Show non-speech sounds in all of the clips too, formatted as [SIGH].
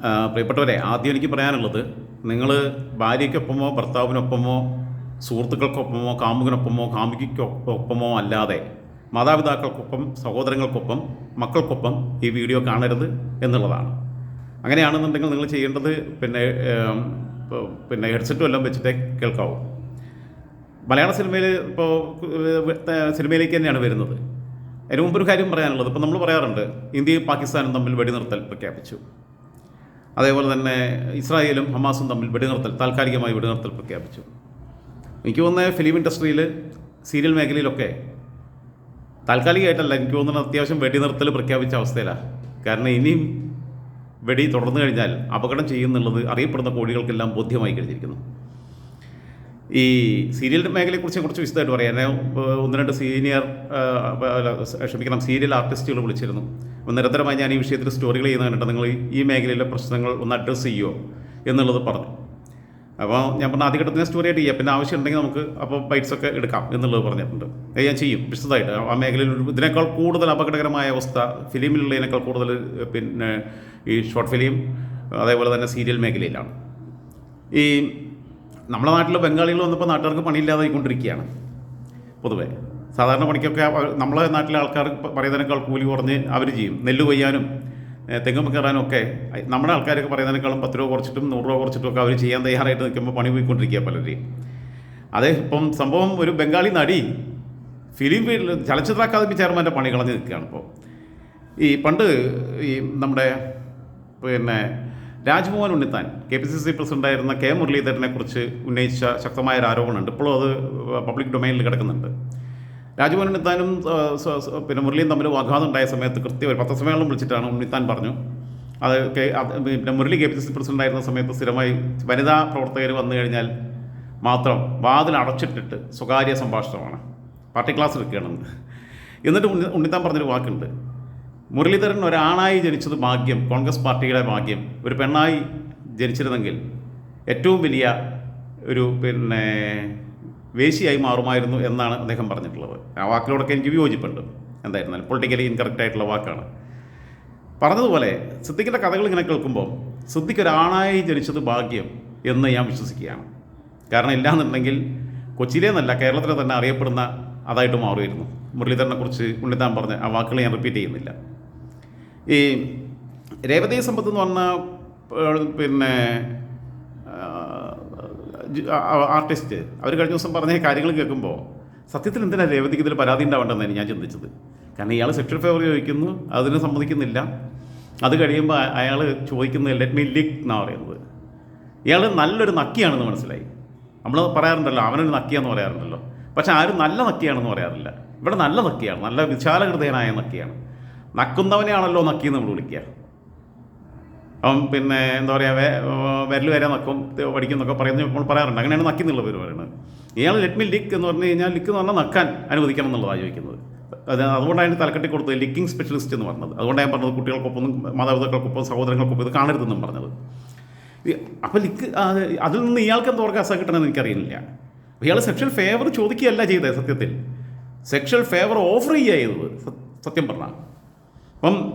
പ്രിയപ്പെട്ടവരെ ആദ്യം എനിക്ക് പറയാനുള്ളത് നിങ്ങൾ ഭാര്യയ്ക്കൊപ്പമോ ഭർത്താവിനൊപ്പമോ സുഹൃത്തുക്കൾക്കൊപ്പമോ കാമുകനൊപ്പമോ കാമുകിക്കൊപ്പമോ അല്ലാതെ മാതാപിതാക്കൾക്കൊപ്പം സഹോദരങ്ങൾക്കൊപ്പം മക്കൾക്കൊപ്പം ഈ വീഡിയോ കാണരുത് എന്നുള്ളതാണ്. അങ്ങനെയാണെന്നുണ്ടെങ്കിൽ നിങ്ങൾ ചെയ്യേണ്ടത് പിന്നെ പിന്നെ ഹെഡ്സെറ്റും എല്ലാം വെച്ചിട്ടേ കേൾക്കാവൂ. മലയാള സിനിമയിൽ ഇപ്പോൾ സിനിമയിലേക്ക് തന്നെയാണ് വരുന്നത്. അതിന് മുമ്പ് ഒരു കാര്യം പറയാനുള്ളത് ഇപ്പോൾ നമ്മൾ പറയാറുണ്ട് ഇന്ത്യയും പാകിസ്ഥാനും തമ്മിൽ വെടിനിർത്തൽ പ്രഖ്യാപിച്ചു. അതേപോലെ തന്നെ ഇസ്രായേലും ഹമാസും തമ്മിൽ വെടിനിർത്തൽ താൽക്കാലികമായി വെടിനിർത്തൽ പ്രഖ്യാപിച്ചു. എനിക്ക് തോന്നുന്നത് ഫിലിം ഇൻഡസ്ട്രിയിൽ സീരിയൽ മേഖലയിലൊക്കെ താൽക്കാലികമായിട്ടല്ല എനിക്ക് തോന്നുന്നത് അത്യാവശ്യം വെടിനിർത്തൽ പ്രഖ്യാപിച്ച അവസ്ഥയിലാണ് കാരണം ഇനിയും വെടി തുടർന്നു കഴിഞ്ഞാൽ അപകടം ചെയ്യുന്നുള്ളത് അറിയപ്പെടുന്ന കോഴികൾക്കെല്ലാം ബോധ്യമായി കഴിഞ്ഞിരിക്കുന്നു. ഈ സീരിയൽ മേഖലയെക്കുറിച്ച് കുറച്ച് വിശദമായിട്ട് പറയാം. എന്നെ ഒന്ന് രണ്ട് സീനിയർ ക്ഷമിക്കണം സീരിയൽ ആർട്ടിസ്റ്റുകൾ വിളിച്ചിരുന്നു. അപ്പോൾ നിരന്തരമായി ഞാൻ ഈ വിഷയത്തിൽ സ്റ്റോറികൾ ചെയ്യുന്ന കണ്ടിട്ട് നിങ്ങൾ ഈ- മേഖലയിലെ പ്രശ്നങ്ങൾ ഒന്ന് അഡ്രസ്സ് ചെയ്യുമോ എന്നുള്ളത് പറഞ്ഞു. അപ്പോൾ ഞാൻ പറഞ്ഞ ആദ്യഘട്ടത്തിന് സ്റ്റോറി ആയിട്ട് ചെയ്യാം. പിന്നെ ആവശ്യം ഉണ്ടെങ്കിൽ നമുക്ക് അപ്പോൾ ബൈറ്റ്സ് ഒക്കെ എടുക്കാം എന്നുള്ളത് പറഞ്ഞിട്ടുണ്ട്. അത് ഞാൻ ചെയ്യും വിശദമായിട്ട്. ആ മേഖലയിൽ ഇതിനേക്കാൾ കൂടുതൽ അപകടകരമായ അവസ്ഥ ഫിലിമിലുള്ളതിനേക്കാൾ കൂടുതൽ പിന്നെ ഈ ഷോർട്ട് ഫിലിം അതേപോലെ തന്നെ സീരിയൽ മേഖലയിലാണ്. ഈ നമ്മുടെ നാട്ടിൽ ബംഗാളികൾ വന്നപ്പോൾ നാട്ടുകാർക്ക് പണിയില്ലാതായിക്കൊണ്ടിരിക്കുകയാണ്. പൊതുവേ. സാധാരണ പണിക്കൊക്കെ നമ്മളെ നാട്ടിലെ ആൾക്കാർ പറയുന്നതിനേക്കാൾ കൂലി കുറഞ്ഞ് അവർ ചെയ്യും. നെല്ല് കൊയ്യാനും തെങ്ങും കയറാനും ഒക്കെ നമ്മുടെ ആൾക്കാരൊക്കെ പറയുന്നതിനേക്കാളും പത്ത് രൂപ കുറച്ചിട്ടും നൂറ് രൂപ കുറച്ചിട്ടും ഒക്കെ അവർ ചെയ്യാൻ തയ്യാറായിട്ട് നിൽക്കുമ്പോൾ പണി പോയിക്കൊണ്ടിരിക്കുക പലരെയും. അതെ ഇപ്പം സംഭവം ഒരു ബംഗാളി നടി ഫിലിം ഫീൽഡിൽ ചലച്ചിത്ര അക്കാദമി ചെയർമാന്റെ പണി കളഞ്ഞ് നിൽക്കുകയാണ് ഇപ്പോൾ ഈ പണ്ട് ഈ നമ്മുടെ പിന്നെ Rajmohan Unnithan K P C C പ്രസിഡന്റായിരുന്ന കെ മുരളീധരനെ കുറിച്ച് ഉന്നയിച്ച ശക്തമായ ഒരു ആരോപണമുണ്ട് ഇപ്പോഴും അത് പബ്ലിക് ഡൊമൈനിൽ കിടക്കുന്നുണ്ട്. രാജ്മോഹൻ ഉണ്ണിത്താനും പിന്നെ മുരളിയും തമ്മിൽ വാഗ്വാദം ഉണ്ടായ സമയത്ത് കൃത്യം ഒരു പത്രസമ്മേളനം വിളിച്ചിട്ടാണ് ഉണ്ണിത്താൻ പറഞ്ഞു. അത് പിന്നെ Murali K P C C പ്രസിഡന്റായിരുന്ന സമയത്ത് സ്ഥിരമായി വനിതാ പ്രവർത്തകർ വന്നു കഴിഞ്ഞാൽ മാത്രം വാതിൽ അടച്ചിട്ടിട്ട് സ്വകാര്യ സംഭാഷണമാണ്. പാർട്ടി ക്ലാസ് എടുക്കുകയാണെന്ന്. എന്നിട്ട് ഉണ്ണി ഉണ്ണിത്താൻ പറഞ്ഞൊരു വാക്കുണ്ട്. മുരളീധരൻ ഒരാണായി ജനിച്ചത് ഭാഗ്യം കോൺഗ്രസ് പാർട്ടിയുടെ ഭാഗ്യം ഒരു പെണ്ണായി ജനിച്ചിരുന്നെങ്കിൽ ഏറ്റവും വലിയ ഒരു പിന്നെ വേശിയായി മാറുമായിരുന്നു എന്നാണ് അദ്ദേഹം പറഞ്ഞിട്ടുള്ളത്. ആ വാക്കിലൂടെയൊക്കെ എനിക്ക് വിയോജിപ്പുണ്ട്. എന്തായിരുന്നാലും പൊളിറ്റിക്കലി ഇൻകറക്റ്റ് ആയിട്ടുള്ള വാക്കാണ്. പറഞ്ഞതുപോലെ സിദ്ദിഖിന്റെ കഥകൾ ഇങ്ങനെ കേൾക്കുമ്പോൾ സിദ്ദിഖ് ഒരാണായി ജനിച്ചത് ഭാഗ്യം എന്ന് ഞാൻ വിശ്വസിക്കുകയാണ്. കാരണം ഇല്ലാന്നുണ്ടെങ്കിൽ കൊച്ചിയിലെ എന്നല്ല കേരളത്തിലെ തന്നെ അറിയപ്പെടുന്ന അതായിട്ട് മാറുമായിരുന്നു മുരളീധരനെക്കുറിച്ച് ഉണ്ണിത്താൻ പറഞ്ഞ ആ വാക്കുകൾ ഞാൻ റിപ്പീറ്റ് ചെയ്യുന്നില്ല. ഈ രേവതി സമ്പത്ത് എന്ന് പറഞ്ഞ പിന്നെ ആർട്ടിസ്റ്റ് അവർ കഴിഞ്ഞ ദിവസം പറഞ്ഞ കാര്യങ്ങൾ കേൾക്കുമ്പോൾ സത്യത്തിൽ എന്തിനാണ് രേവതിക്ക് ഇതിൽ പരാതി ഉണ്ടാവേണ്ടതെന്നാണ് ഞാൻ ചിന്തിച്ചത്? കാരണം ഇയാൾ സെക്ഷൽ ഫേവർ ചോദിക്കുന്നു അതിന് സമ്മതിക്കുന്നില്ല. അത് കഴിയുമ്പോൾ അയാൾ ചോദിക്കുന്നത് ലെറ്റ് മീ ലിക് എന്നാണ് പറയുന്നത്. ഇയാൾ നല്ലൊരു നക്കിയാണെന്ന് മനസ്സിലായി. നമ്മൾ പറയാറുണ്ടല്ലോ അവനൊരു നക്കിയാന്ന് പറയാറുണ്ടല്ലോ. പക്ഷെ ആരും നല്ല നക്കിയാണെന്ന് പറയാറില്ല. ഇവിടെ നല്ല നക്കിയാണ് നല്ല വിശാലഹൃദയനായ നക്കിയാണ്. നക്കുന്നവനെയാണല്ലോ നക്കി നമ്മൾ വിളിക്കുക. അവൻ പിന്നെ എന്താ പറയുക വിരൽ വരെ നക്കും പഠിക്കുന്നൊക്കെ പറയുന്നത് നമ്മൾ പറയാറുണ്ട്. അങ്ങനെയാണ് നക്കി എന്നുള്ള പേര് പറയുന്നത്. ഇയാൾ ലെറ്റ് മി ലിക്ക് എന്ന് പറഞ്ഞു കഴിഞ്ഞാൽ ലിക്ക് എന്ന് പറഞ്ഞാൽ നക്കാൻ അനുവദിക്കണം എന്നുള്ളതാണ് ചോദിക്കുന്നത്. അത് അതുകൊണ്ടാണ് അതിന് തലക്കെട്ടി കൊടുത്തത് ലിക്കിംഗ് സ്പെഷ്യലിസ്റ്റ് എന്ന് പറഞ്ഞത്. അതുകൊണ്ടാണ് ഞാൻ പറഞ്ഞത് കുട്ടികൾക്കൊപ്പം മാതാപിതാക്കൾക്കൊപ്പം സഹോദരങ്ങൾക്കൊപ്പം ഇത് കാണരുതെന്നും പറഞ്ഞത്. അപ്പോൾ ലിക്ക് അതിൽ നിന്ന് ഇയാൾക്ക് എന്തോ ഓർക്കാസ കിട്ടണമെന്ന് എനിക്കറിയില്ല ഇയാൾ സെക്ഷൽ ഫേവർ ചോദിക്കുകയല്ല ചെയ്തത് സത്യത്തിൽ. സെക്ഷൽ ഫേവർ ഓഫർ ചെയ്യുക ചെയ്തത്. സത്യം പറഞ്ഞാൽ അപ്പം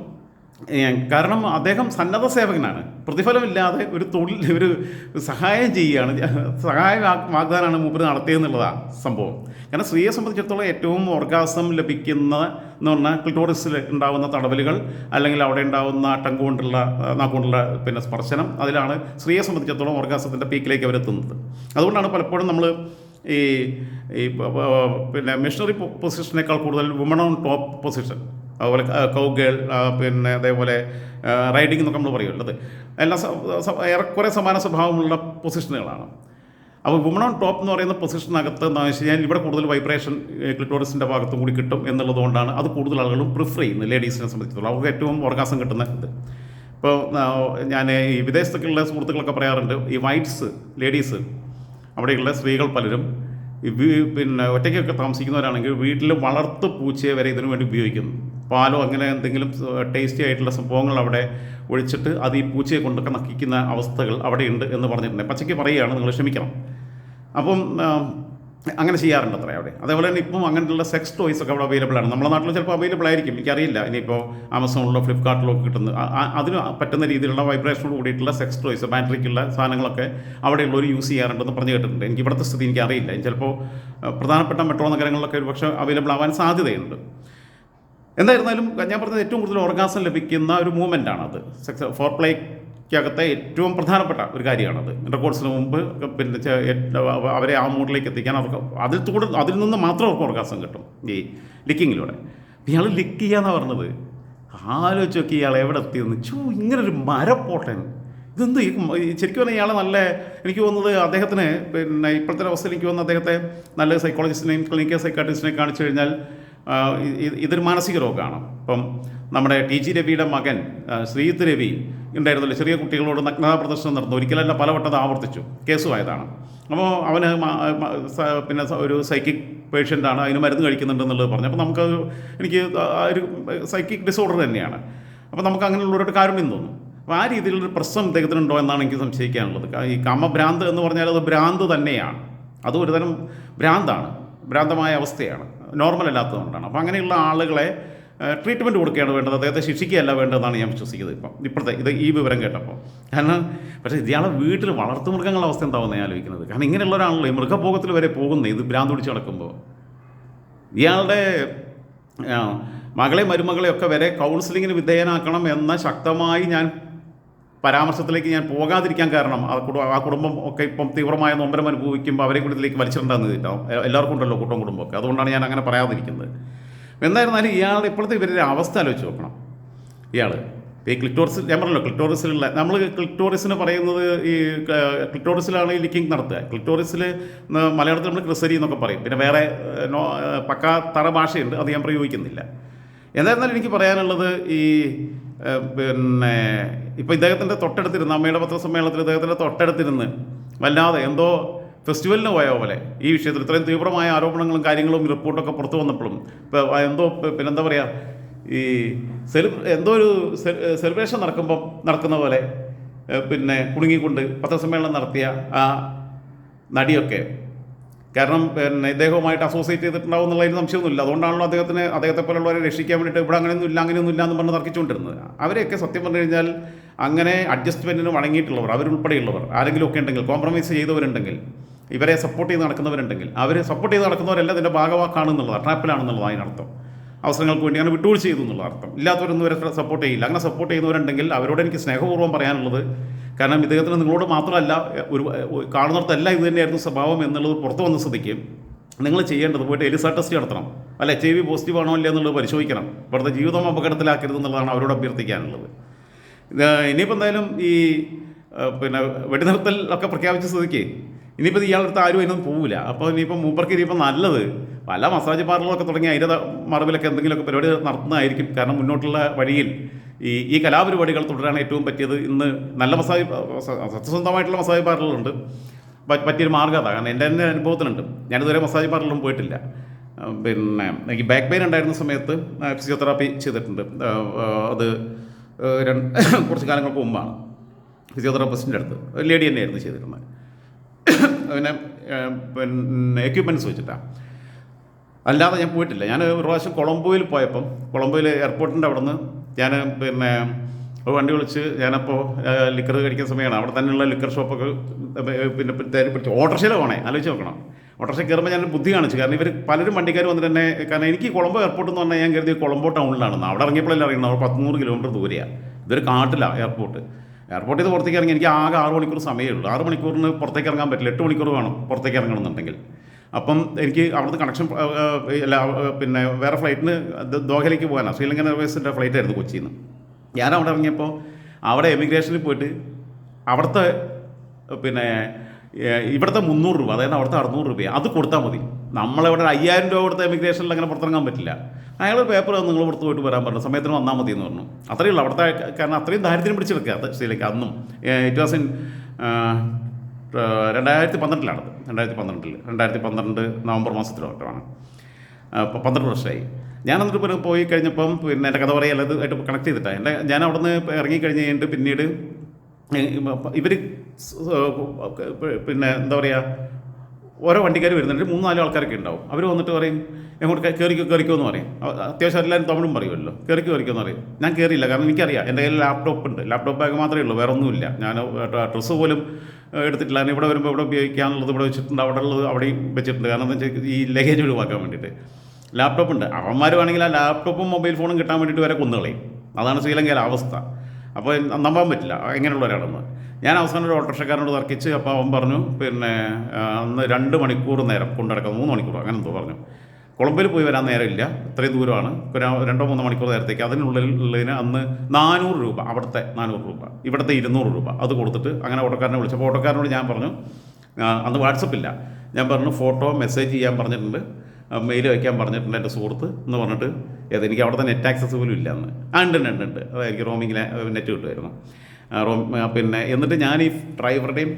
കാരണം അദ്ദേഹം സന്നദ്ധ സേവകനാണ്. പ്രതിഫലമില്ലാതെ ഒരു തൊഴിൽ ഒരു സഹായം ചെയ്യുകയാണ്. സഹായ വാഗ്- വാഗ്ദാനമാണ് മൂപ്പര് നടത്തിയെന്നുള്ളതാണ് സംഭവം. കാരണം സ്ത്രീയെ സംബന്ധിച്ചിടത്തോളം ഏറ്റവും ഓർഗാസം ലഭിക്കുന്ന എന്ന് പറഞ്ഞാൽ ക്ലിറ്റോറിസിൽ ഉണ്ടാകുന്ന തടവലുകൾ അല്ലെങ്കിൽ അവിടെ ഉണ്ടാകുന്ന ടങ്ക് കൊണ്ടുള്ള നാക്കുകൊണ്ടുള്ള പിന്നെ സ്പർശനം അതിലാണ് സ്ത്രീയെ സംബന്ധിച്ചിടത്തോളം ഓർഗാസത്തിന്റെ പീക്കിലേക്ക് അവരെത്തുന്നത് അതുകൊണ്ടാണ് പലപ്പോഴും നമ്മൾ ഈ പിന്നെ മിഷണറി പൊസിഷനേക്കാൾ കൂടുതൽ വുമൺ ഓൺ ടോപ്പ് പൊസിഷൻ. അതുപോലെ കൗഗേൾ പിന്നെ അതേപോലെ റൈഡിംഗ് എന്നൊക്കെ നമ്മൾ പറയുള്ളത് എല്ലാം ഏറെക്കുറെ സമാന സ്വഭാവമുള്ള പൊസിഷനുകളാണ് അപ്പോൾ വുമൺ ഓൺ ടോപ്പ് എന്ന് പറയുന്ന പൊസിഷനകത്ത് എന്ന് വെച്ച് കഴിഞ്ഞാൽ ഇവിടെ കൂടുതൽ വൈബ്രേഷൻ ക്ലിറ്റോറിസിന്റെ ഭാഗത്തും കൂടി കിട്ടും എന്നുള്ളതുകൊണ്ടാണ് അത് കൂടുതൽ ആളുകളും പ്രിഫർ ചെയ്യുന്നത് ലേഡീസിനെ സംബന്ധിച്ചിടത്തോളം. അവർക്ക് ഏറ്റവും ഓർഗാസം കിട്ടുന്ന ഇത്. ഇപ്പോൾ ഞാൻ ഈ വിദേശത്തൊക്കെയുള്ള സുഹൃത്തുക്കളൊക്കെ പറയാറുണ്ട് ഈ വൈറ്റ്സ് ലേഡീസ് അവിടെയുള്ള സ്ത്രീകൾ പലരും പിന്നെ ഒറ്റയ്ക്കൊക്കെ താമസിക്കുന്നവരാണെങ്കിൽ വീട്ടിൽ വളർത്ത് പൂച്ചയെ വരെ ഇതിനു വേണ്ടി ഉപയോഗിക്കുന്നു. പാലോ അങ്ങനെ എന്തെങ്കിലും ടേസ്റ്റി ആയിട്ടുള്ള സംഭവങ്ങൾ അവിടെ ഒഴിച്ചിട്ട് അത് ഈ പൂച്ചയെ കൊണ്ടൊക്കെ നക്കിക്കുന്ന അവസ്ഥകൾ അവിടെയുണ്ട് എന്ന് പറഞ്ഞിട്ടുണ്ട്. പച്ചയ്ക്ക് പറയുകയാണ് നിങ്ങൾ ക്ഷമിക്കണം. അപ്പം അങ്ങനെ ചെയ്യാറുണ്ട് അത്ര അവിടെ. അതേപോലെ തന്നെ ഇപ്പം അങ്ങനെയുള്ള സെക്സ് ടോയ്സ് ഒക്കെ അവിടെ അവൈലബിൾ ആണ്. നമ്മുടെ നാട്ടിൽ ചിലപ്പോൾ അവൈലബിൾ ആയിരിക്കും. എനിക്കറിയില്ല. ഇനിയിപ്പോൾ ആമസോണിലോ ഫ്ലിപ്കാർട്ടിലോ ഒക്കെ കിട്ടുന്ന ആ- ആ- അതിന് പറ്റുന്ന രീതിയിലുള്ള വൈബ്രേഷനോട് കൂടിയിട്ടുള്ള സെക്സ് ടോയ്സ് ബാറ്ററിക്കുള്ള സാധനങ്ങളൊക്കെ അവിടെയുള്ളവർ യൂസ് ചെയ്യാറുണ്ടെന്ന് പറഞ്ഞു കേട്ടിട്ടുണ്ട്. എനിക്ക് ഇവിടുത്തെ സ്ഥിതി എനിക്കറിയില്ല. ചിലപ്പോൾ പ്രധാനപ്പെട്ട മെട്രോ നഗരങ്ങളിലൊക്കെ ഒരു പക്ഷേ അവൈലബിൾ ആവാൻ സാധ്യതയുണ്ട്. എന്തായിരുന്നാലും ഞാൻ പറഞ്ഞത് ഏറ്റവും കൂടുതൽ ഓർഗാസം ലഭിക്കുന്ന ഒരു മൂവ്മെന്റ് അത് സെക്സ് ഫോർ പ്ലേക്കകത്തെ ഏറ്റവും പ്രധാനപ്പെട്ട ഒരു കാര്യമാണത്. റെക്കോർഡ്സിന് മുമ്പ് പിന്നെ അവരെ ആ മൂഡിലേക്ക് എത്തിക്കാൻ അവർക്ക് അതിൽ കൂടെ അതിൽ നിന്ന് മാത്രം അവർക്ക് ഓർഗാസം കിട്ടും ഈ ലിക്കിങ്ങിലൂടെ. ഇയാൾ ലിക്ക് ചെയ്യാന്ന് പറഞ്ഞത്. ആലോചിച്ച് നോക്കി ഇയാൾ എവിടെ എത്തിയെന്ന്. ചൂ ഇങ്ങനൊരു മരപ്പോട്ടൻ. ഇതെന്ത് ശരിക്കും പറഞ്ഞാൽ ഇയാളെ നല്ല എനിക്ക് തോന്നുന്നത് അദ്ദേഹത്തിന് പിന്നെ ഇപ്പോഴത്തെ അവസ്ഥയിൽ എനിക്ക് തോന്നുന്നത് അദ്ദേഹത്തെ നല്ല സൈക്കോളജിസ്റ്റിനെയും ക്ലിനിക്കൽ സൈക്കാട്രിസ്റ്റിനെയും കാണിച്ചു കഴിഞ്ഞാൽ ഇതൊരു മാനസിക രോഗമാണ് ഇപ്പം നമ്മുടെ ടി ജി രവിയുടെ മകൻ ശ്രീജിത്ത് രവി ഉണ്ടായിരുന്നല്ലോ. ചെറിയ കുട്ടികളോട് നഗ്നതാ പ്രദർശനം നടന്നു. ഒരിക്കലല്ല പലവട്ടം ആവർത്തിച്ചു. കേസുമായതാണ് അപ്പോൾ അവന് പിന്നെ ഒരു സൈക്കിക് പേഷ്യന്റാണ് അതിന് മരുന്ന് കഴിക്കുന്നുണ്ടെന്നുള്ളത് പറഞ്ഞു. അപ്പോൾ നമുക്ക് എനിക്ക് ഒരു സൈക്കിക് ഡിസോർഡർ തന്നെയാണ്. അപ്പോൾ നമുക്ക് അങ്ങനെയുള്ളവരോട് കാരുണ്യം തോന്നും. അപ്പോൾ ആ രീതിയിലൊരു പ്രശ്നം ഇദ്ദേഹത്തിനുണ്ടോ എന്നാണ് എനിക്ക് സംശയിക്കാനുള്ളത്. ഈ കാമഭ്രാന്ത് എന്ന് പറഞ്ഞാൽ അത് ഭ്രാന്ത് തന്നെയാണ്. അത് ഒരുതരം ഭ്രാന്താണ്. ഭ്രാന്തമായ അവസ്ഥയാണ്. നോർമൽ അല്ലാത്തതുകൊണ്ടാണ് അപ്പോൾ അങ്ങനെയുള്ള ആളുകളെ ട്രീറ്റ്മെന്റ് കൊടുക്കുകയാണ് വേണ്ടത്. അദ്ദേഹത്തെ ശിക്ഷിക്കുകയല്ല വേണ്ടതെന്നാണ് ഞാൻ വിശ്വസിക്കുന്നത് ഇപ്പം. ഇപ്പോഴത്തെ ഇത് ഈ വിവരം കേട്ടപ്പോൾ. കാരണം പക്ഷേ ഇയാളെ വീട്ടിൽ വളർത്തു മൃഗങ്ങളുടെ അവസ്ഥ എന്താവുന്ന ഞാൻ ആലോചിക്കുന്നത്. കാരണം ഇങ്ങനെയുള്ള ഒരാളല്ലേ മൃഗഭോഗത്തിൽ വരെ പോകുന്നത് ഇത് ഭ്രാന്ത് പിടിച്ച് നടക്കുമ്പോൾ. ഇയാളുടെ മകളെ മരുമകളെ ഒക്കെ വരെ കൗൺസിലിങ്ങിന് വിധേയനാക്കണം എന്ന ശക്തമായി ഞാൻ പരാമർശത്തിലേക്ക് ഞാൻ പോകാതിരിക്കാൻ കാരണം ആ കുടുംബ ഒക്കെ ഇപ്പം തീവ്രമായ നൊമ്പരം അനുഭവിക്കുമ്പോൾ അവരെ കൂടി ഇതിലേക്ക് വലിച്ചിട്ടുണ്ടാകുന്നത് എല്ലാവർക്കും ഉണ്ടല്ലോ കൂട്ടം കുടുംബമൊക്കെ. അതുകൊണ്ടാണ് ഞാൻ അങ്ങനെ പറയാതിരിക്കുന്നത്. എന്തായിരുന്നാലും ഇയാളുടെ ഇപ്പോഴത്തെ ഇവരുടെ അവസ്ഥ ആലോചിച്ച് നോക്കണം. ഇയാൾ ഈ ക്ലിറ്റോറിസ് ഞാൻ പറഞ്ഞല്ലോ ക്ലിറ്റോറിസിലുള്ള നമ്മൾ ക്ലിറ്റോറിസിന് പറയുന്നത് ഈ ക്ലിറ്റോറിസിലാണ് ഈ ലിക്കിങ് നടത്തുക. ക്ലിറ്റോറിസിൽ മലയാളത്തിൽ നമ്മൾ ക്രിസരി എന്നൊക്കെ പറയും. പിന്നെ വേറെ പക്കാ തറ ഭാഷയുണ്ട് അത് ഞാൻ പ്രയോഗിക്കുന്നില്ല. എന്തായിരുന്നാലും എനിക്ക് പറയാനുള്ളത് ഈ പിന്നെ ഇപ്പോൾ ഇദ്ദേഹത്തിന്റെ തൊട്ടടുത്തിരുന്ന് അമ്മയുടെ പത്രസമ്മേളനത്തിൽ ഇദ്ദേഹത്തിന്റെ തൊട്ടടുത്തിരുന്ന് വല്ലാതെ എന്തോ ഫെസ്റ്റിവലിന് പോയ പോലെ ഈ വിഷയത്തിൽ ഇത്രയും തീവ്രമായ ആരോപണങ്ങളും കാര്യങ്ങളും റിപ്പോർട്ടൊക്കെ പുറത്തു വന്നപ്പോഴും ഇപ്പോൾ എന്തോ പിന്നെന്താ പറയുക ഈ സെലി എന്തോ ഒരു സെലിബ്രേഷൻ നടക്കുമ്പം നടക്കുന്ന പോലെ പിന്നെ കുടുങ്ങിക്കൊണ്ട് പത്രസമ്മേളനം നടത്തിയ ആ നടിയൊക്കെ. കാരണം പിന്നെ ഇദ്ദേഹവുമായിട്ട് അസോസിയേറ്റ് ചെയ്തിട്ടുണ്ടാവും എന്നുള്ളതിന് സംശയമൊന്നുമില്ല. അതുകൊണ്ടാണല്ലോ അദ്ദേഹത്തിന് അദ്ദേഹത്തെ പോലുള്ളവരെ രക്ഷിക്കാൻ വേണ്ടിയിട്ട് ഇവിടെ അങ്ങനെയൊന്നും ഇല്ല അങ്ങനെയൊന്നും ഇല്ല എന്ന് പറഞ്ഞ് തർക്കിച്ചുകൊണ്ടിരുന്നത്. അവരെയൊക്കെ സത്യം പറഞ്ഞു കഴിഞ്ഞാൽ അങ്ങനെ അഡ്ജസ്റ്റ്മെന്റിന് വഴങ്ങിയിട്ടുള്ളവർ അവരുൾപ്പെടെയുള്ളവർ ആരെങ്കിലും ഒക്കെ ഉണ്ടെങ്കിൽ കോംപ്രമൈസ് ചെയ്തവരുണ്ടെങ്കിൽ ഇവരെ സപ്പോർട്ട് ചെയ്ത് നടക്കുന്നവരുണ്ടെങ്കിൽ അവർ സപ്പോർട്ട് ചെയ്ത് നടക്കുന്നവരെല്ലാം ഇതിന്റെ ഭാഗവാക്കാണെന്നുള്ളതാണ് ട്രാപ്പിലാണെന്നുള്ളതാണ് അതിനർത്ഥം അവസരങ്ങൾക്ക് വേണ്ടി അങ്ങനെ വിട്ടുവീഴ്ച ചെയ്തു എന്നുള്ള അർത്ഥം. ഇല്ലാത്തവരൊന്നും ഇവരെ സപ്പോർട്ട് ചെയ്യില്ല. അങ്ങനെ സപ്പോർട്ട് ചെയ്യുന്നവരുണ്ടെങ്കിൽ അവരോട് എനിക്ക് സ്നേഹപൂർവം പറയാനുള്ളത് കാരണം ഇദ്ദേഹത്തിന് നിങ്ങളോട് മാത്രമല്ല ഒരു കാണുന്നിടത്തല്ല ഇത് തന്നെയായിരുന്നു സ്വഭാവം എന്നുള്ളത് പുറത്തു വന്ന് സ്ഥിതിക്ക് നിങ്ങൾ ചെയ്യേണ്ടത് പോയിട്ട് എലിസ ടെസ്റ്റ് നടത്തണം. അല്ല എച്ച് ഐ വി പോസിറ്റീവ് ആണോ ഇല്ല എന്നുള്ളത് പരിശോധിക്കണം. ഇവിടുത്തെ ജീവിതം അപകടത്തിലാക്കരുത് എന്നുള്ളതാണ് അവരോട് അഭ്യർത്ഥിക്കാനുള്ളത്. ഇനിയിപ്പോൾ എന്തായാലും ഈ പിന്നെ വെടിനിർത്തൽ ഒക്കെ പ്രഖ്യാപിച്ച സ്ഥിതിക്ക് ഇനിയിപ്പോൾ ഇയാളടുത്ത് ആരും അതിനൊന്നും പോവില്ല അപ്പോൾ ഇനിയിപ്പോൾ മൂപ്പർക്ക് ഇനിയിപ്പോൾ നല്ലത്. പല മസാജ് പാർലറൊക്കെ തുടങ്ങി അതിന്റെ മറവിലൊക്കെ എന്തെങ്കിലുമൊക്കെ പരിപാടി നടത്തുന്നതായിരിക്കും. കാരണം മുന്നോട്ടുള്ള വഴിയിൽ ഈ ഈ കലാപരിപാടികൾ തുടരാൻ ഏറ്റവും പറ്റിയത് ഇന്ന് നല്ല മസാജ് സത്യസന്ധമായിട്ടുള്ള മസാജ് പാർലറുണ്ട് പറ്റിയൊരു മാർഗം അതാണ് കാരണം എന്റെ തന്നെ അനുഭവത്തിലുണ്ട് ഞാനിതുവരെ മസാജ് പാർലറിലും പോയിട്ടില്ല. പിന്നെ എനിക്ക് ബാക്ക് പെയിൻ ഉണ്ടായിരുന്ന സമയത്ത് ഫിസിയോതെറാപ്പി ചെയ്തിട്ടുണ്ട്. അത് രണ്ട് [COUGHS] കുറച്ച് കാലങ്ങൾക്ക് മുമ്പാണ്. ഫിസിയോതെറാപ്പിസ്റ്റിന്റെ അടുത്ത്. ഒരു ലേഡി തന്നെയായിരുന്നു ചെയ്തിരുന്നത്. [COUGHS] പിന്നെ പിന്നെ എക്യുപ്മെന്റ്സ് വെച്ചിട്ടാണ് അല്ലാതെ ഞാൻ പോയിട്ടില്ല. ഞാൻ ഒരു പ്രാവശ്യം കൊളംബോയിൽ പോയപ്പം കൊളംബോയിൽ എയർപോർട്ടിന്റെ അവിടെ നിന്ന് ഞാൻ പിന്നെ ഒരു വണ്ടി വിളിച്ച് ഞാനപ്പോൾ ലിക്കർ കഴിക്കുന്ന സമയമാണ്. അവിടെ തന്നെയുള്ള ലിക്കർ ഷോപ്പൊക്കെ പിന്നെ പിന്നെ പിടിച്ച് ഓട്ടോറിക്ഷയിൽ പോകണേ ആലോചിച്ച് നോക്കണം. ഓട്ടോറിക്ഷ കയറുമ്പോൾ ഞാൻ ബുദ്ധി കാണിച്ചു. കാരണം ഇവർ പലരും വണ്ടിക്കാർ വന്നിട്ട് തന്നെ കാരണം എനിക്ക് കൊളംബോ എയർപോർട്ട് എന്ന് പറഞ്ഞാൽ ഞാൻ കരുതി കൊളംബോ ടൗണിലാണെന്ന്. അവിടെ ഇറങ്ങിയപ്പോഴല്ലേ അറിയണം അവിടെ പത്തുനൂറ് കിലോമീറ്റർ ദൂരെയാണ് ഇതൊരു കാട്ടിലാണ് എയർപോർട്ട്. എയർപോർട്ടിൽ നിന്ന് പുറത്തേക്ക് ഇറങ്ങി എനിക്ക് ആകെ ആറ് മണിക്കൂർ സമയമേ ഉള്ളൂ. ആറ് മണിക്കൂറിന് പുറത്തേക്ക് ഇറങ്ങാൻ പറ്റില്ല. എട്ട് മണിക്കൂർ വേണം പുറത്തേക്ക് ഇറങ്ങണമെന്നുണ്ടെങ്കിൽ. അപ്പം എനിക്ക് അവിടുത്തെ കണക്ഷൻ അല്ല പിന്നെ വേറെ ഫ്ലൈറ്റിന് ദോഹയിലേക്ക് പോകാനാണ് ശ്രീലങ്കൻ എയർവേസിന്റെ ഫ്ലൈറ്റ് ആയിരുന്നു കൊച്ചിയിൽ നിന്ന് ഞാൻ അവിടെ ഇറങ്ങിയപ്പോൾ അവിടെ എമിഗ്രേഷനിൽ പോയിട്ട് അവിടുത്തെ പിന്നെ ഇവിടുത്തെ മുന്നൂറ് രൂപ അതായത് അവിടുത്തെ അറുന്നൂറ് രൂപ അത് കൊടുത്താൽ മതി. നമ്മളിവിടെ അയ്യായിരം രൂപ കൊടുത്ത എമിഗ്രേഷനിൽ അങ്ങനെ പുറത്തിറങ്ങാൻ പറ്റില്ല. അയാൾ പേപ്പർ നിങ്ങൾ പുറത്ത് പോയിട്ട് വരാൻ പറഞ്ഞു. സമയത്തിന് വന്നാൽ മതി എന്ന് പറഞ്ഞു. അത്രയേ ഉള്ളൂ. അവിടുത്തെ കാരണം അത്രയും ദാരിദ്ര്യം പിടിച്ചെടുക്കുക അത് ശ്രീലങ്ക അന്നും. ഇറ്റ് വാസ് ഇൻ രണ്ടായിരത്തി പന്ത്രണ്ടിലാണ് രണ്ടായിരത്തി പന്ത്രണ്ടിൽ രണ്ടായിരത്തി പന്ത്രണ്ട് നവംബർ മാസത്തിലോട്ടാണ് അപ്പോൾ പന്ത്രണ്ട് വർഷമായി. ഞാൻ എന്നിട്ട് പിന്നെ പോയി കഴിഞ്ഞപ്പം പിന്നെ എന്റെ കഥ പറയുക അല്ലാതെ ആയിട്ട് കണക്ട് ചെയ്തിട്ടാണ് എന്റെ ഞാൻ അവിടെ നിന്ന് ഇറങ്ങിക്കഴിഞ്ഞ് കഴിഞ്ഞിട്ട് പിന്നീട് ഇവർ പിന്നെ എന്താ പറയുക ഓരോ വണ്ടിക്കാർ വരുന്നുണ്ട്. മൂന്ന് നാല് ആൾക്കാരൊക്കെ ഉണ്ടാവും. അവർ വന്നിട്ട് പറയും എങ്ങോട്ട് കയറിക്കോ കയറിക്കോ എന്ന് പറയും. അത്യാവശ്യം എല്ലാവരും തമിഴും പറയുമല്ലോ. കയറിക്കോ കയറിക്കോ എന്ന് പറയും. ഞാൻ കയറിയില്ല കാരണം എനിക്കറിയാം എന്റെ കയ്യിൽ ലാപ്ടോപ്പ് ഉണ്ട്. ലാപ്ടോപ്പ് ബാഗ് മാത്രമേ ഉള്ളൂ. വേറെ ഒന്നുമില്ല. ഞാൻ ഡ്രസ്സ് പോലും എടുത്തിട്ടില്ല. ഇവിടെ വരുമ്പോൾ ഇവിടെ ഉപയോഗിക്കാനുള്ളത് ഇവിടെ വെച്ചിട്ടുണ്ട്. അവിടെ ഉള്ളത് അവിടെയും വെച്ചിട്ടുണ്ട്. കാരണം എന്താ വെച്ചാൽ ഈ ലഗേജ് ഒഴിവാക്കാൻ വേണ്ടിയിട്ട്. ലാപ്ടോപ്പ് ഉണ്ട്. അവന്മാർ വേണമെങ്കിൽ ആ ലാപ്ടോപ്പും മൊബൈൽ ഫോണും കിട്ടാൻ വേണ്ടിയിട്ട് വരെ കൊന്നുകളയും. അതാണ് ശ്രീലങ്കയിലെ അവസ്ഥ. അപ്പോൾ നമ്പാൻ പറ്റില്ല. എങ്ങനെയുള്ള ഒരാളെന്ന്. ഞാൻ അവസാനം ഒരു ഓട്ടോറിക്ഷക്കാരനോട് തർക്കിച്ച് അപ്പോൾ അവൻ പറഞ്ഞു പിന്നെ അന്ന് രണ്ട് മണിക്കൂർ നേരം കൊണ്ടുനടക്കാം മൂന്ന് മണിക്കൂർ അങ്ങനെ എന്തോ പറഞ്ഞു. കൊളംബിയിൽ പോയി വരാൻ നേരമില്ല. ഇത്രയും ദൂരമാണ്. രണ്ടോ മൂന്നോ മണിക്കൂർ നേരത്തേക്ക്. അതിനുള്ളിൽ ഉള്ളതിന് അന്ന് നാനൂറ് രൂപ അവിടുത്തെ നാനൂറ് രൂപ ഇവിടുത്തെ ഇരുന്നൂറ് രൂപ അത് കൊടുത്തിട്ട് അങ്ങനെ ഓട്ടോക്കാരനെ വിളിച്ചപ്പോൾ ഓട്ടോക്കാരനോട് ഞാൻ പറഞ്ഞു അന്ന് വാട്സപ്പില്ല. ഞാൻ പറഞ്ഞു ഫോട്ടോ മെസ്സേജ് ചെയ്യാൻ പറഞ്ഞിട്ടുണ്ട്. മെയിൽ വയ്ക്കാൻ പറഞ്ഞിട്ടുണ്ട് എന്റെ സുഹൃത്ത് എന്ന് പറഞ്ഞിട്ട് ഏത് എനിക്ക് അവിടുത്തെ നെറ്റ് ആക്സസ് പോലും ഇല്ല അന്ന് ആ ഉണ്ട് ഉണ്ട് ഉണ്ട് അതായിരിക്കും റോമിങ്ങിലെ നെറ്റ് കിട്ടുമായിരുന്നു. റോം പിന്നെ എന്നിട്ട് ഞാൻ ഈ ഡ്രൈവറുടെയും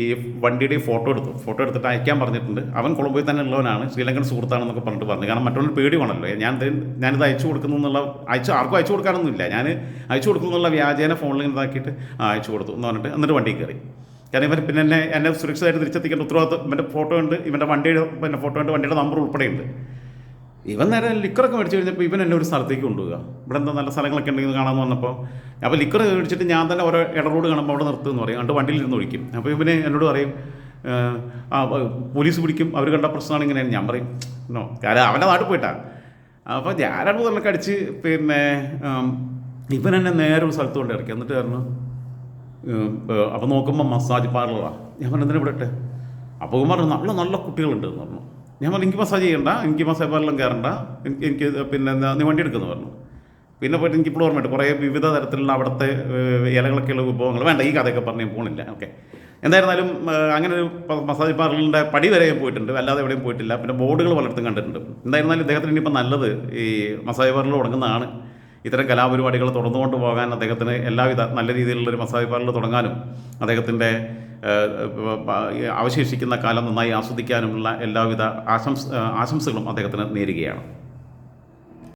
ഈ വണ്ടിയുടെയും ഫോട്ടോ എടുത്തു. ഫോട്ടോ എടുത്തിട്ട് അയക്കാൻ പറഞ്ഞിട്ടുണ്ട്. അവൻ കൊളംബോയിൽ തന്നെ ഉള്ളവനാണ് ശ്രീലങ്കൻ സുഹൃത്താണെന്നൊക്കെ പറഞ്ഞിട്ട് പറഞ്ഞു. കാരണം മറ്റുള്ള പേടി വേണമല്ലോ ഞാൻ ഞാനിത് അയച്ചു കൊടുക്കുന്നു എന്നുള്ള അയച്ചു ആർക്കും അയച്ചു കൊടുക്കാനൊന്നുമില്ല. ഞാൻ അയച്ചു കൊടുക്കുന്നുള്ള വ്യാജേന ഫോണിൽ ഇതാക്കിയിട്ട് അയച്ചു കൊടുത്തു എന്ന് പറഞ്ഞിട്ട് എന്നിട്ട് വണ്ടി കയറി. കാരണം പിന്നെ എന്നെ എന്നെ സുരക്ഷിതമായിട്ട് തിരിച്ചെത്തിക്കേണ്ട ഉത്തരവാദിത്വം ഇവന്റെ ഫോട്ടോ ഉണ്ട്. ഇവന്റെ വണ്ടിയുടെ പിന്നെ ഫോട്ടോ ഉണ്ട്. വണ്ടിയുടെ നമ്പർ ഉൾപ്പെടെയുണ്ട്. ഇവൻ നേരെ ലിക്കറൊക്കെ മേടിച്ച് കഴിഞ്ഞപ്പോൾ ഇവൻ എന്നെ ഒരു സ്ഥലത്തേക്ക് കൊണ്ടുപോകുക ഇവിടെ എന്താ നല്ല സ്ഥലങ്ങളൊക്കെ ഉണ്ടെങ്കിൽ കാണാമെന്ന് വന്നപ്പോൾ അപ്പോൾ ലിക്കർ മേടിച്ചിട്ട് ഞാൻ തന്നെ ഓരോ ഇട റോഡ് കാണുമ്പോൾ അവിടെ നിർത്തുമെന്ന് പറയും. എന്നിട്ട് വണ്ടിയിൽ ഇരുന്ന് ഒഴിക്കും. അപ്പോൾ ഇവനെ എന്നോട് പറയും ആ പോലീസ് പിടിക്കും. അവർ കണ്ട പ്രശ്നമാണ് ഇങ്ങനെയാണ്. ഞാൻ പറയും നോ കാരണം അവന്റെ നാട്ടിൽ പോയിട്ടാണ് അപ്പോൾ ഞാനാണ് പറഞ്ഞൊക്കെ അടിച്ച് പിന്നെ ഇവൻ എന്നെ നേരെ ഒരു സ്ഥലത്ത് കൊണ്ട് ഇറക്കി. എന്നിട്ട് പറഞ്ഞു അപ്പോൾ നോക്കുമ്പോൾ മസാജ് പാർലറാണ് ഞാൻ പറഞ്ഞു എന്തിനാ അപ്പോൾ കുമാർ നല്ല നല്ല കുട്ടികളുണ്ട് എന്ന് പറഞ്ഞു. ഞാൻ പറഞ്ഞു എനിക്ക് മസാജ് ചെയ്യണ്ട എനിക്ക് മസാജ് പാർലറും കയറണ്ട എനിക്ക് എനിക്ക് പിന്നെ നീ വണ്ടി എടുക്കുന്നു പറഞ്ഞു. പിന്നെ പോയിട്ട് എനിക്ക് ഇപ്പോൾ ഓർമ്മയുണ്ട് കുറേ വിവിധ തരത്തിലുള്ള അവിടുത്തെ ഇലകളൊക്കെയുള്ള വിഭവങ്ങൾ. വേണ്ട ഈ കഥയൊക്കെ പറഞ്ഞു പോകണില്ല ഓക്കെ. എന്തായിരുന്നാലും അങ്ങനെ ഒരു മസാജ് പാർലറിന്റെ പടി വരെ പോയിട്ടുണ്ട്. അല്ലാതെ എവിടെയും പോയിട്ടില്ല. പിന്നെ ബോർഡുകൾ പലയിടത്തും കണ്ടിട്ടുണ്ട്. എന്തായിരുന്നാലും ഇദ്ദേഹത്തിന് ഇനിയിപ്പോൾ നല്ലത് ഈ മസാജ് പാർലർ തുടങ്ങുന്നതാണ്. ഇത്തരം കലാപരിപാടികൾ തുടർന്നുകൊണ്ട് പോകാൻ അദ്ദേഹത്തിന് എല്ലാവിധ നല്ല രീതിയിലുള്ളൊരു മസാജ് പാർലർ തുടങ്ങാനും അദ്ദേഹത്തിന്റെ അവശേഷിക്കുന്ന കാലം നന്നായി ആസ്വദിക്കാനുമുള്ള എല്ലാവിധ ആശംസ ആശംസകളും അദ്ദേഹത്തിന് നേരുകയാണ്.